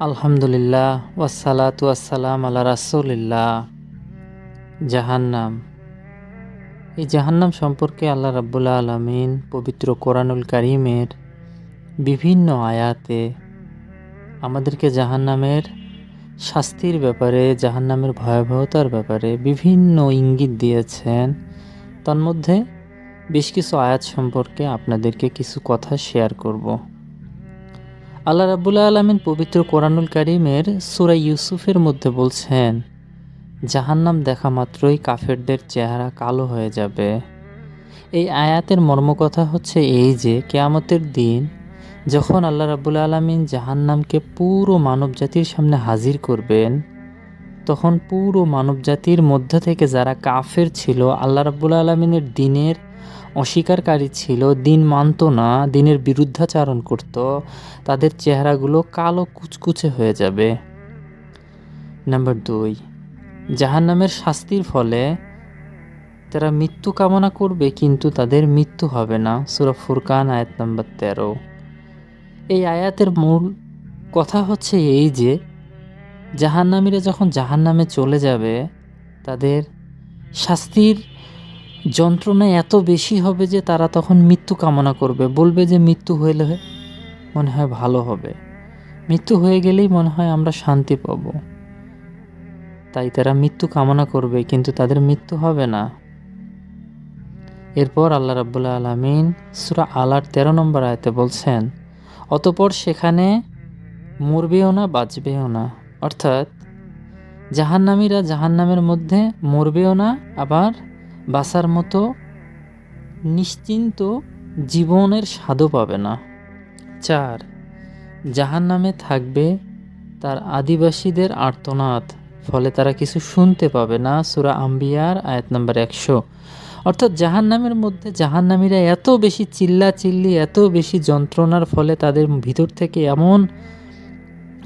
আলহামদুলিল্লাহ ওয়াসালাতু ওয়াসালাম আল্লাহ রাসুলিল্লাহ। জাহান্নাম। এই জাহান্নাম সম্পর্কে আল্লাহ রাব্বুল্লাহ আলমিন পবিত্র কোরআনুল কারিমের বিভিন্ন আয়াতে আমাদেরকে জাহান্নামের শাস্তির ব্যাপারে, জাহান্নামের ভয়াবহতার ব্যাপারে বিভিন্ন ইঙ্গিত দিয়েছেন। তন্মধ্যে বেশ কিছু আয়াত সম্পর্কে আপনাদেরকে কিছু কথা শেয়ার করব। আল্লাহ রাবুল্লাহ আলমিন পবিত্র কোরআনুল কারিমের সুরা ইউসুফের মধ্যে বলছেন, জাহান্নাম দেখা মাত্রই কাফেরদের চেহারা কালো হয়ে যাবে। এই আয়াতের মর্মকথা হচ্ছে এই যে, কেয়ামতের দিন যখন আল্লাহ রাবুল আলমিন জাহান্নামকে পুরো মানবজাতির সামনে হাজির করবেন, তখন পুরো মানবজাতির মধ্যে থেকে যারা কাফের ছিল, আল্লাহ রাবুল আলমিনের দিনের অস্বীকারী ছিল, দিন মানত না, দিনের বিরুদ্ধাচারণ করত, তাদের চেহারাগুলো কালো কুচকুচে হয়ে যাবে। নাম্বার দুই, জাহান্নামের শাস্তির ফলে তারা মৃত্যু কামনা করবে, কিন্তু তাদের মৃত্যু হবে না। সুরা ফুরকান, আয়াত নাম্বার তেরো। এই আয়াতের মূল কথা হচ্ছে এই যে, জাহান্নামীরা যখন জাহান্নামে চলে যাবে, তাদের শাস্তির যন্ত্রণা এত বেশি হবে যে তারা তখন মৃত্যু কামনা করবে। বলবে যে মৃত্যু হইলে মনে হয় ভালো হবে। মৃত্যু হয়ে গেলেই মনে হয় আমরা শান্তি পাব। তাই তারা মৃত্যু কামনা করবে, কিন্তু তাদের মৃত্যু হবে না। এরপর আল্লাহ রাবুল্লাহ আলমিন সুরা আলার তেরো নম্বর আয়তে বলছেন, অতপর সেখানে মরবেও না, বাঁচবেও না। অর্থাৎ জাহান্নামীরা জাহান্নামের মধ্যে মরবেও না, আবার বাসার মতো নিশ্চিন্ত জীবনের স্বাদও পাবে না। চার জাহান নামে থাকবে তার আদিবাসীদের আর্তনাদ, ফলে তারা কিছু শুনতে পাবে না। সুরা আম্বিয়ার আয়াত নাম্বার একশো। অর্থাৎ জাহান নামের মধ্যে জাহান্নামীরা এত বেশি চিল্লা চিল্লি এত বেশি যন্ত্রণার ফলে তাদের ভিতর থেকে এমন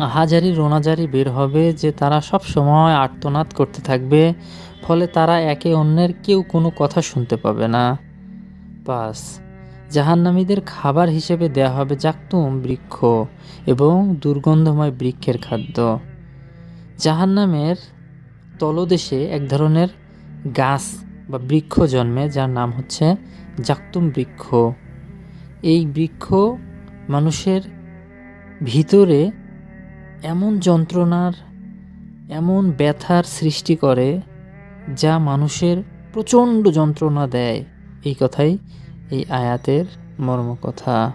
হাজারি রোনাজারি বের হবে যে তারা সব সময় আর্তনাদ করতে থাকবে, ফলে তারা একে অন্যের কেউ কোনো কথা শুনতে পাবে না। পাস জাহান্নামীদের খাবার হিসেবে দেয়া হবে জাকতুম বৃক্ষ এবং দুর্গন্ধময় বৃক্ষের খাদ্য। জাহান্নামের তলদেশে এক ধরনের গাছ বা বৃক্ষ জন্মে, যার নাম হচ্ছে জাকতুম বৃক্ষ। এই বৃক্ষ মানুষের ভিতরে এমন যন্ত্রণার, এমন ব্যথার সৃষ্টি করে যা মানুষের প্রচণ্ড যন্ত্রণা দেয়। এই কথাই এই আয়াতের মর্মকথা।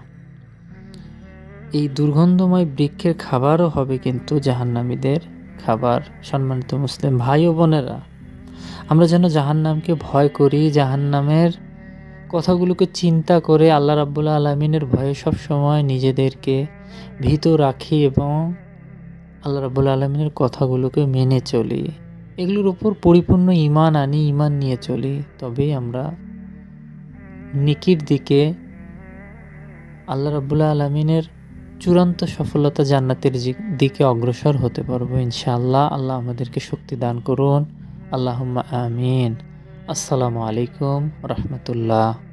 এই দুর্গন্ধময় বৃক্ষের খাবারও হবে কিন্তু জাহান্নামীদের খাবার, সম্মানিত মুসলিম ভাই ও বোনেরা। আমরা যেন জাহান্নামকে ভয় করি, জাহান্নামের কথাগুলোকে চিন্তা করে আল্লাহ রাবুল্লাহ আলমিনের ভয়ে সব সময় নিজেদেরকে ভীত রাখি এবং আল্লাহ রাবুল আলমিনের কথাগুলোকে মেনে চলি। এগুলোর উপর পরিপূর্ণ ইমান আনি ইমান নিয়ে চলি। তবেই আমরা নিকির দিকে আল্লাহ রাবুল্লাহ আলমিনের চূড়ান্ত সফলতা জান্নাতের দিকে অগ্রসর হতে পারব ইনশাআল্লাহ। আল্লাহ আমাদেরকে শক্তি দান করুন। আল্লাহ আমিন। আসসালামু আলাইকুম রহমতুল্লাহ।